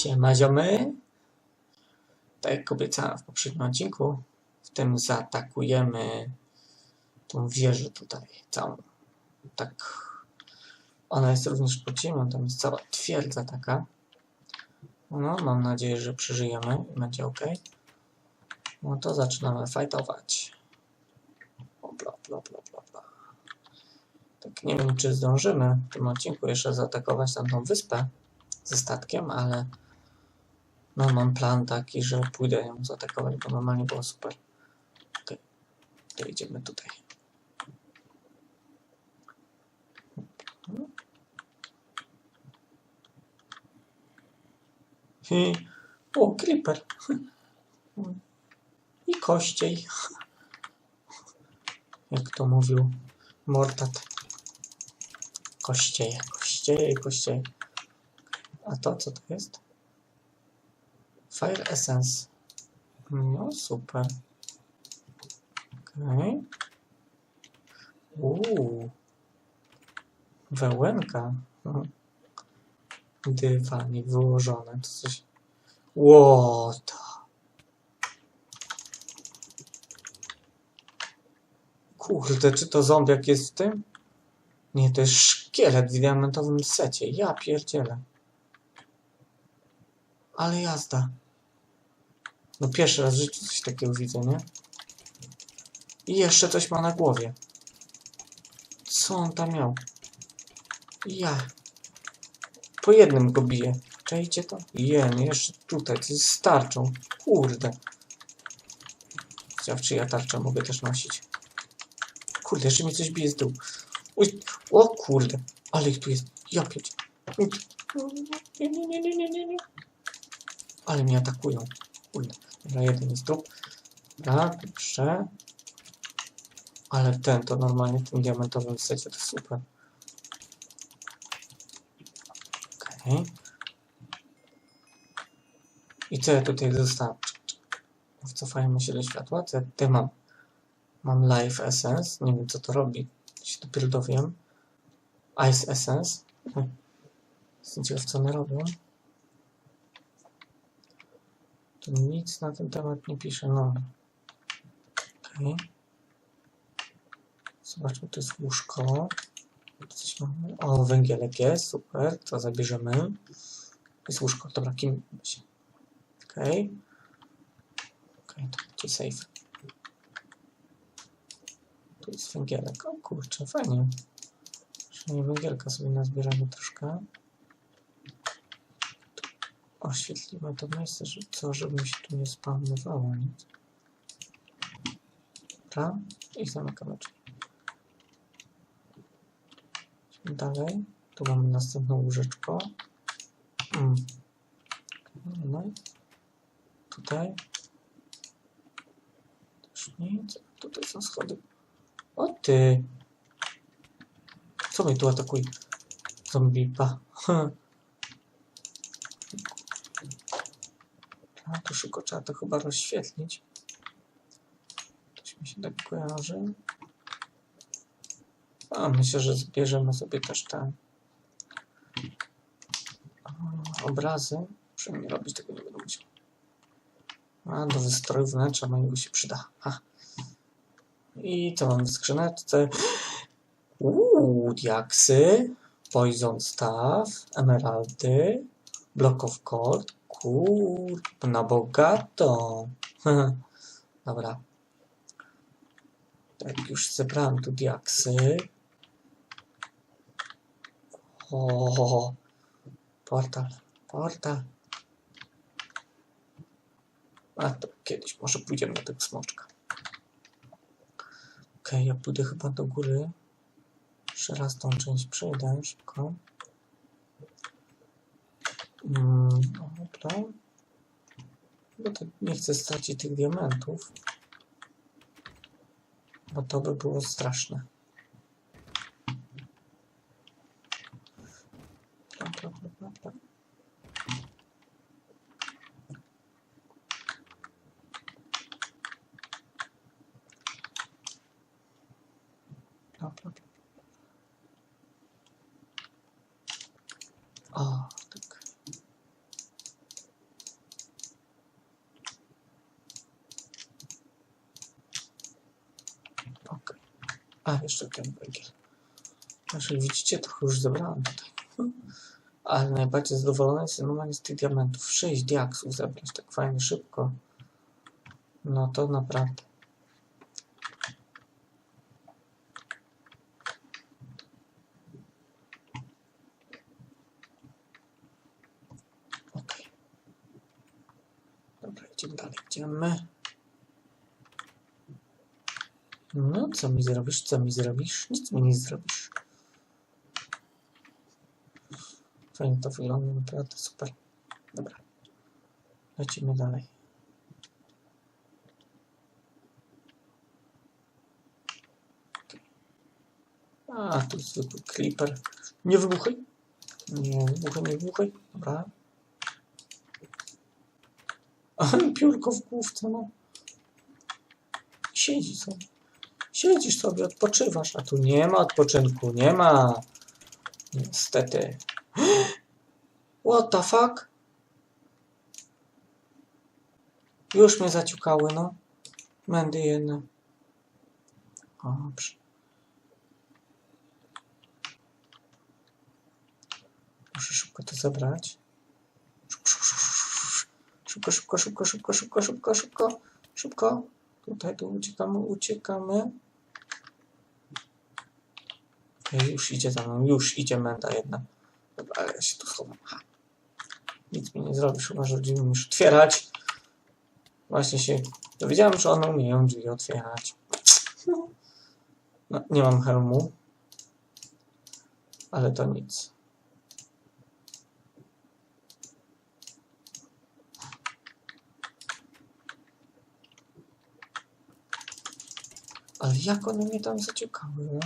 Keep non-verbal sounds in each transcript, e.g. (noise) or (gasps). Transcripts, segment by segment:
Siema ziomy. Tak jak obiecałem w poprzednim odcinku, w tym zaatakujemy tą wieżę tutaj całą. Tak, ona jest również pod ziemią, tam jest cała twierdza taka. No, mam nadzieję, że przeżyjemy i będzie ok. No to zaczynamy fightować. O, bla, bla, bla, bla, bla. Tak nie wiem, czy zdążymy w tym odcinku jeszcze zaatakować tamtą wyspę ze statkiem, ale no mam plan taki, że pójdę ją zaatakować, bo normalnie było super. Okej, to idziemy tutaj. I, o, creeper. I kościej. Jak to mówił Mortat. Kościeje, kościeje, kościeje. A to co to jest? Fire Essence. No super. Okej. Okay. Wełenka. Mhm. Dywanik wyłożone. To coś... Łota. Kurde, czy to zombiak jest w tym? Nie, to jest szkielet w diamentowym secie. Ja pierdzielę. Ale jazda. No pierwszy raz w życiu coś takiego widzę, nie? I jeszcze coś ma na głowie. Co on tam miał? Ja. Po jednym go bije. Czajcie to? Jen, jeszcze tutaj, to jest z tarczą. Kurde. Ciekaw, czy ja tarczę mogę też nosić. Kurde, jeszcze mi coś bije z tyłu. Uj, o kurde, ale ich tu jest. Ja pięć. Nie, nie, nie, nie, nie, nie. Ale mnie atakują. Kurde. Dobra, jeden jest tu. Dobra, jeszcze. Ale ten to normalnie w tym diamentowym secie to super. Okej. Okay. I co ja tutaj zostałem? Wcofajmy się do światła. Ja tutaj mam? Mam Life Essence. Nie wiem co to robi. Się dopiero dowiem. Ice Essence. Jestem ciekaw co one robią. Tu nic na ten temat nie pisze. No. Okay. Zobaczmy, tu jest łóżko. Coś mamy. O, węgielek jest. Super. To zabierzemy. Jest łóżko. Dobra, kim się. Okej. Okay. Okay, to safe. Tu jest węgielek. O kurczę, fajnie. Przynajmniej węgielka sobie nazbieramy troszkę. Oświetlimy to miejsce, że co, żeby mi się tu nie spawnowało nic. Dobra, i zamykamy drzwi. Dalej. Tu mamy następne łóżeczko. Mm. No tutaj. Też nic. Tutaj są schody. O ty! Co mnie tu atakuje? Zombipa. (laughs) A tu szybko trzeba to chyba rozświetlić. Coś mi się tak kojarzy. A myślę, że zbierzemy sobie też te obrazy. Przynajmniej robić tego nie będę musiał. A do wystroju wnętrza mojego się przyda. Ha. I co mam w skrzyneczce? Uuu, diaksy, poison staff, emeraldy, block of gold. Kur, na bogato. (laughs) Dobra. Tak, już zebrałem tu diaksy. O, portal, portal. A to kiedyś może pójdziemy do tego smoczka. Ok, ja pójdę chyba do góry. Jeszcze raz tą część przejdę szybko. Mm, dobra. Bo to nie chcę stracić tych diamentów. Bo to by było straszne. Dobra, dobra, dobra. Dobra. O, tak. A, jeszcze ten węgiel. Jeżeli widzicie, trochę już zebrałem tutaj. Ale najbardziej zadowolony jestem normalnie z tych diamentów. 6 diaksów zebrać tak fajnie szybko. No to naprawdę. Okej. Dobra, idziemy dalej. Idziemy. No, co mi zrobisz? Co mi zrobisz? Nic mi nie zrobisz. Fajnie to wygląda, naprawdę super. Dobra. Lecimy dalej. A, tu zwykły creeper. Nie wybuchaj. Nie wybuchaj, nie wybuchaj. Dobra. A, piórko w główce, no. Siedzi sobie. Siedzisz sobie, odpoczywasz, a tu nie ma odpoczynku, nie ma. Niestety. (gasps) What the fuck? Już mnie zaciukały, no. Mędy jedne. Dobrze. Muszę szybko to zabrać. Szybko, szybko, szybko, szybko, szybko, szybko, szybko. Tutaj tu uciekamy, uciekamy. Ej, Już idzie za mną, już idzie menda jedna. Dobra, ale ja się tu schowam. Ha. Nic mi nie zrobisz, chyba że drzwi otwierać. Właśnie się dowiedziałem, że one umieją drzwi otwierać. No, nie mam hełmu. Ale to nic. Ale jak one mnie tam zaciukały, no?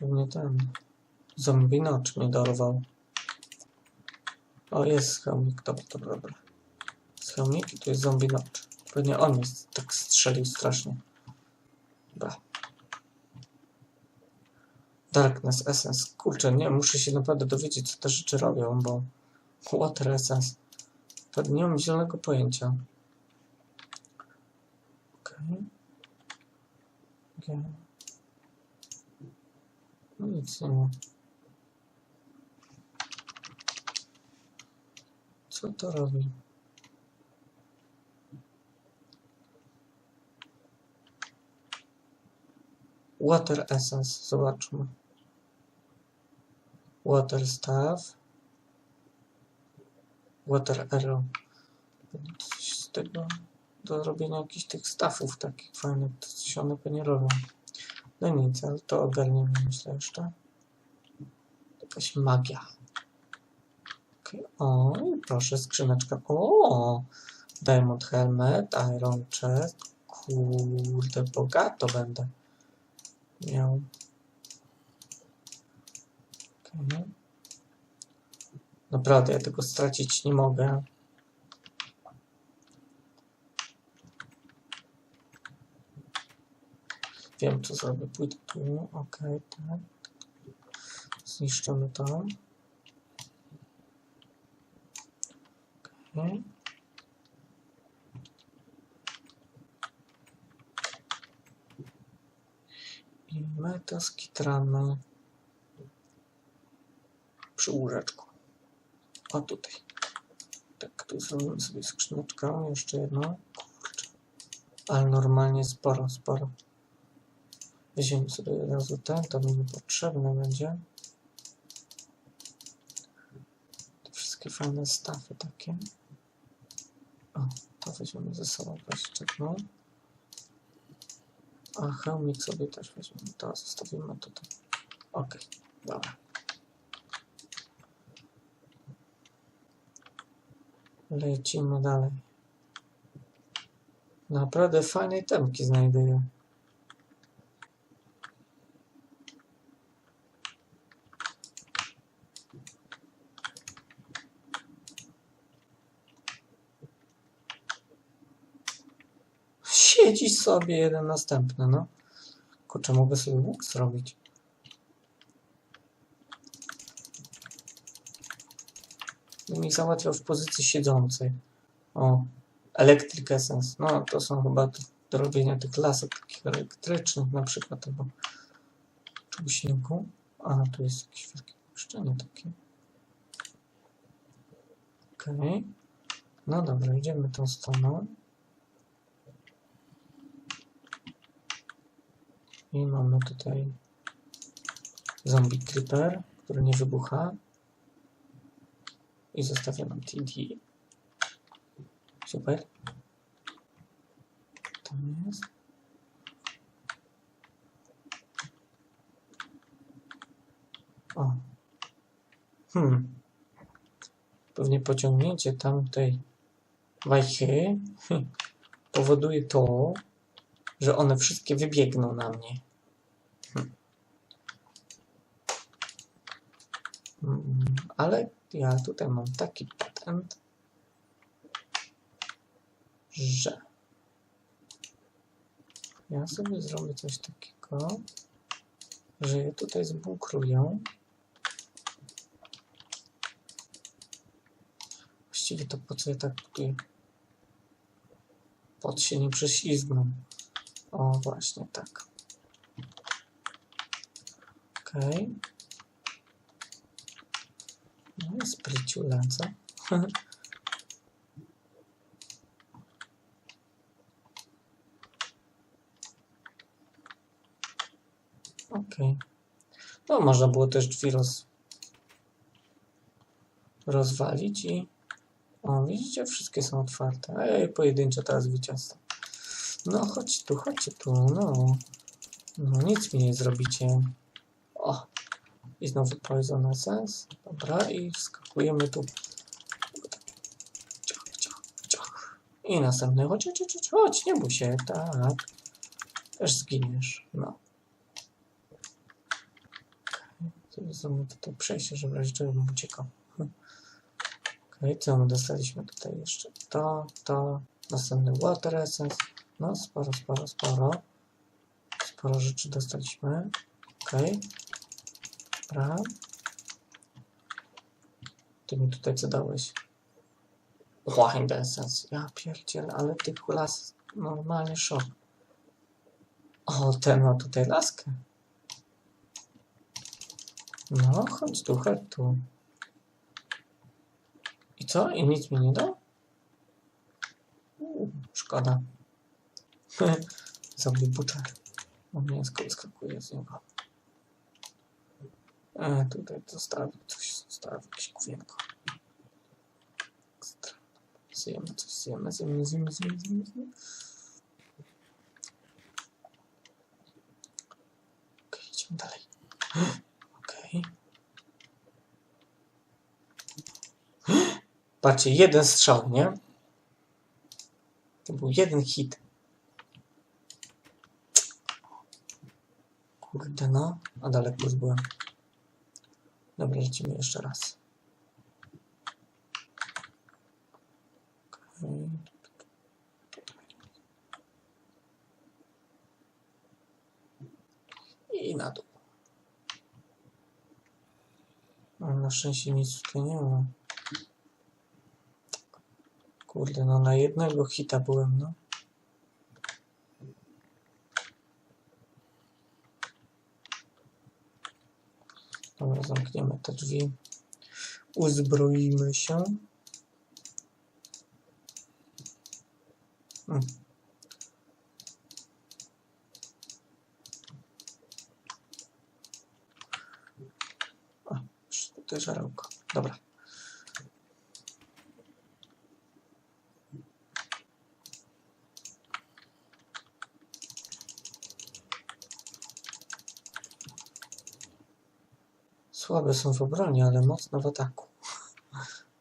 Pewnie ten zombie nocz mnie dorwał. O, jest hełmik, dobra, dobra, dobra. Jest i tu jest zombie nocz. Pewnie on mnie tak strzelił strasznie. Dobra. Darkness Essence. Kurczę, nie, muszę się naprawdę dowiedzieć, co te rzeczy robią, bo... Water Essence. Pewnie nie mam zielonego pojęcia. Okej. Okay. No nic nie ma. Co to robi? Water Essence, zobaczmy. Water Staff. Water Arrow. Coś z tego do robienia jakichś tych stafów takich fajnych, to coś one pewnie robią. No nic, ale to ogarniemy myślę jeszcze. Jakaś magia. Okay. O, proszę, skrzyneczka. O, Diamond Helmet, Iron Chest. Kurde, bogato będę miał. Okay. Naprawdę, ja tego stracić nie mogę. Wiem, co zrobię. Pójdę tu. Ok, tak. Zniszczymy to. Ok. I my to skitramy przy łóżeczku. O, tutaj. Tak, tu zrobimy sobie skrzyneczkę. Jeszcze. Kurczę. Ale normalnie sporo, sporo. Weźmiemy sobie od razu ten, to mi potrzebne będzie. Te wszystkie fajne stafy takie. O, to weźmiemy ze sobą jeszcze jedną. A hełmik sobie też weźmiemy, to zostawimy tutaj. Ok, dobra. Lecimy dalej. Naprawdę fajne temki znajduję. Siedzi sobie jeden następny, no. Kurczę, mogę sobie łuk zrobić. I mi załatwiał w pozycji siedzącej. O, Electric Essence. No, to są chyba do, robienia tych lasek takich elektrycznych na przykład, albo przy głośniku. A, tu jest jakieś wielkie pomieszczenie takie. Okej. No dobra, idziemy tą stroną. I mamy tutaj zombie creeper, który nie wybucha. I zostawia nam TD. Super. Tam jest. O. Hmm. Pewnie pociągnięcie tamtej wajchy (laughs) powoduje to, że one wszystkie wybiegną na mnie. Hmm. Mm, Ale ja tutaj mam taki patent, że ja sobie zrobię coś takiego, że je tutaj zbunkruję. Właściwie to po co ja tak tutaj pod się nie prześlizgną. O, właśnie tak. Okej. No i spryciu lecę. (laughs) Okej. No, można było też drzwi roz... rozwalić i... O, widzicie, wszystkie są otwarte. Je pojedynczo teraz wyciastam. No, chodź tu, chodźcie tu, no. No, nic mi nie zrobicie. O, i znowu Poison Essence. Dobra, i wskakujemy tu. Ciach, ciach, ciach. I następny. Chodź, chodź, chodź, chodź, nie bój się, tak. Też zginiesz, no. Okej, Zrobimy tutaj przejście, żeby razie czego bym uciekał. Okej, co my dostaliśmy tutaj jeszcze? To, to, następny Water Essence. No, sporo, sporo, sporo. Sporo rzeczy dostaliśmy. Okej. Dobra. Ty mi tutaj co dałeś? Wind Essence. Ja pierdzielę, ale tych las normalnie szok. O, ten ma tutaj laskę. No, chodź tu, chodź tu. I co? I nic mi nie dał? Uuu, szkoda. (laughs) Zombie Butcher. O mięsko wyskakuje z niego. E, tutaj zostawił coś, zostawił jakieś główienko. Zjemy coś, zjemy, zjemy, zjemy, zjemy, zjemy, zjemy. Okej, idziemy dalej. (gasps) Okej. (gasps) Patrzcie, jeden strzał, nie? To był jeden hit. Kurde no, a daleko już byłem. Dobra, lecimy jeszcze raz. I na dół. No, na szczęście nic tutaj nie ma. Kurde, no na jednego hita byłem, no. Dobra, zamkniemy te drzwi. Uzbroimy się. Hmm. Jeszcze tutaj żarełko. Dobra. Słabe są w obronie, ale mocne w ataku.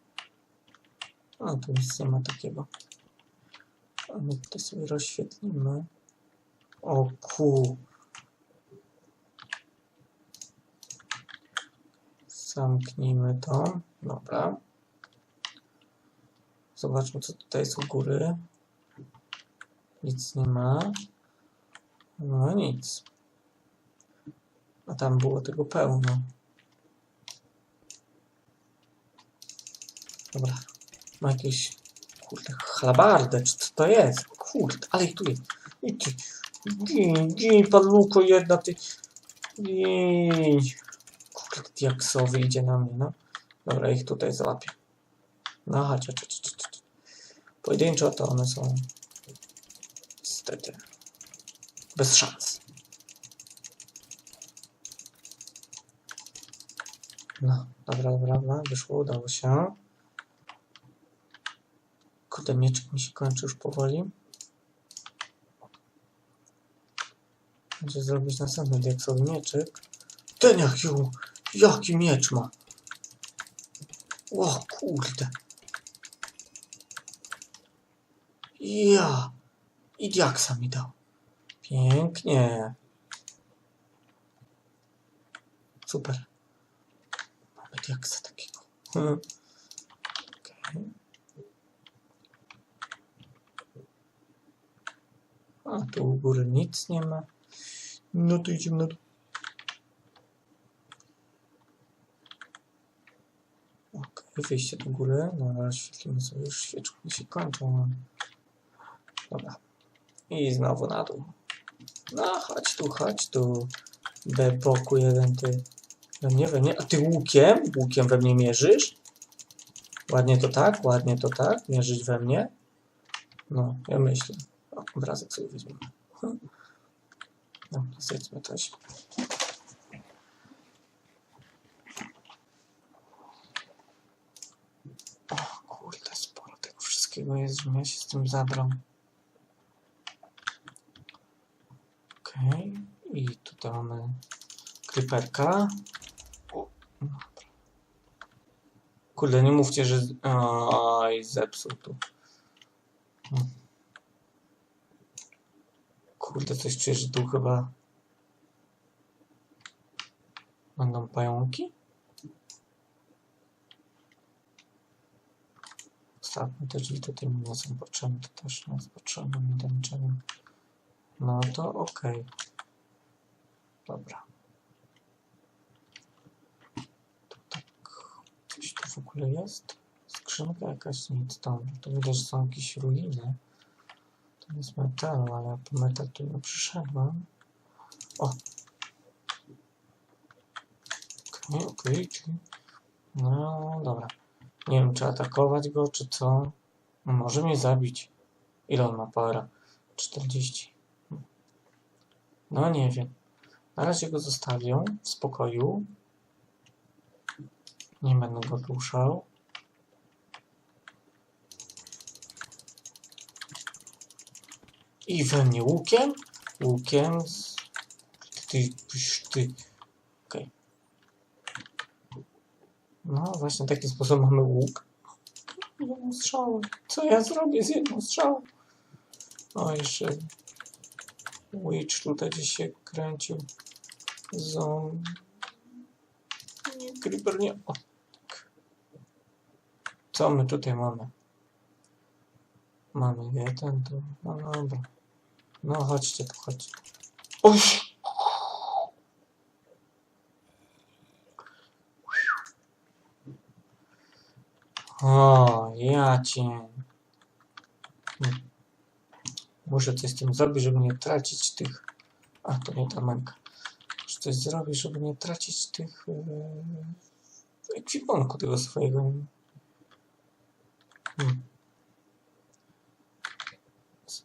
(laughs) A, tu nic nie ma takiego. A my tutaj sobie rozświetlimy. O ku. Zamknijmy to. Dobra. Zobaczmy, co tutaj jest u góry. Nic nie ma. No nic. A tam było tego pełno. Dobra. Ma jakieś, kurde, halabardę, czy co to jest? Kurde, ale ich tu jest. I ty, gin, gin, paluko jedna, ty. I kurde, diaksowy idzie na mnie, no. Dobra, ich tutaj załapię. No chodź, chodź, chodź. Pojedynczo to one są niestety bez szans. No, dobra, dobra, dobra, wyszło, udało się. Kurde, mieczek mi się kończy już powoli. Muszę zrobić następny diaksowy mieczyk. Ten jaki, jaki miecz ma. O kurde. Ja. I diaksa mi dał. Pięknie. Super. Mamy diaksa takiego. Hmm. Okej. A tu u góry nic nie ma. No to idziemy na dół. Okej, wyjście do góry. No ale świetlimy sobie już świeczki się kończą. Dobra. I znowu na dół. No chodź tu, chodź tu. Beboku jeden ty. We mnie, we mnie. A ty łukiem? Łukiem we mnie mierzysz? Ładnie to tak, ładnie to tak. Mierzyć we mnie. No, ja myślę. Obrazek sobie weźmiemy. Hm. No, zjedzmy coś. O kurde, sporo tego wszystkiego jest, żebym ja się z tym zabrał. Okej, i tutaj mamy kryperka. Kurde, nie mówcie, że... Oj, zepsuł tu. Hmm. Kurde, coś czuję, że tu chyba... Będą pająki? Ostatnio te drzwi tutaj nie potrzebne, to też nie potrzebne mi do niczego. No to okej. Dobra. Tu tak... Coś tu w ogóle jest? Skrzynka jakaś, nic tam. To widać, że są jakieś ruiny. Jest metalu, ale po metal tu nie przyszedłem. O! Okej, okej, czyli... No, dobra. Nie wiem, czy atakować go, czy co. No, Może mnie zabić. Ile on ma powera? 40. No, nie wiem. Na razie go zostawię w spokoju. Nie będę go ruszał. I we mnie łukiem? Łukiem. Ty, ty. Okej. No, właśnie taki sposób mamy łuk. Jedną strzałą. Co ja zrobię z jedną strzałą? O, jeszcze Witch tutaj gdzieś się kręcił. Zom... Nie, Creeper nie... O, tak. Co my tutaj mamy? Mamy jeden, tu... No dobra. No chodźcie chodźcie. Oj! O, ja cię. Muszę coś z tym zrobić, żeby nie tracić tych... A, to nie ta męka. Muszę coś zrobić, żeby nie tracić tych... Yy, ekwipunku tego swojego. Hmm.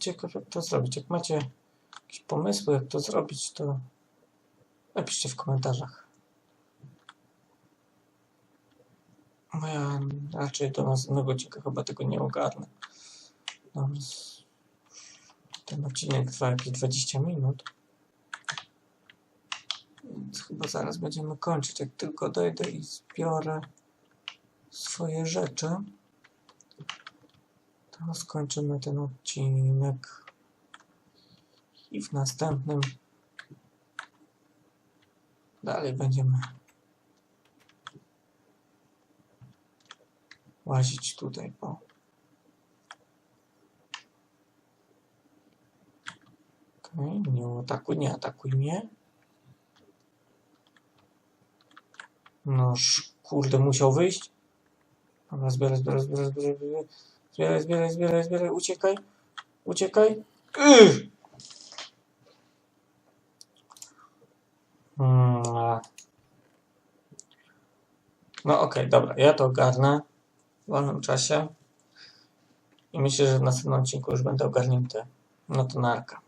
Ciekaw, jak to zrobić. Jak macie jakieś pomysły, jak to zrobić, to napiszcie w komentarzach. Bo ja raczej do następnego odcinka chyba tego nie ogarnę. No, ten odcinek trwa jakieś 20 minut. Więc chyba zaraz będziemy kończyć. Jak tylko dojdę i zbiorę swoje rzeczy, to skończymy ten odcinek. I w następnym dalej będziemy łazić tutaj po Okej, nie atakuj, nie atakuj mnie. Noż, kurde, musiał wyjść. Dobra, zbieraj, zbieraj, zbieraj, zbieraj, zbieraj, zbieraj, zbieraj, zbieraj, uciekaj, uciekaj. A. No okej, dobra, ja to ogarnę w wolnym czasie i myślę, że w następnym odcinku już będę ogarnięty. No to narka.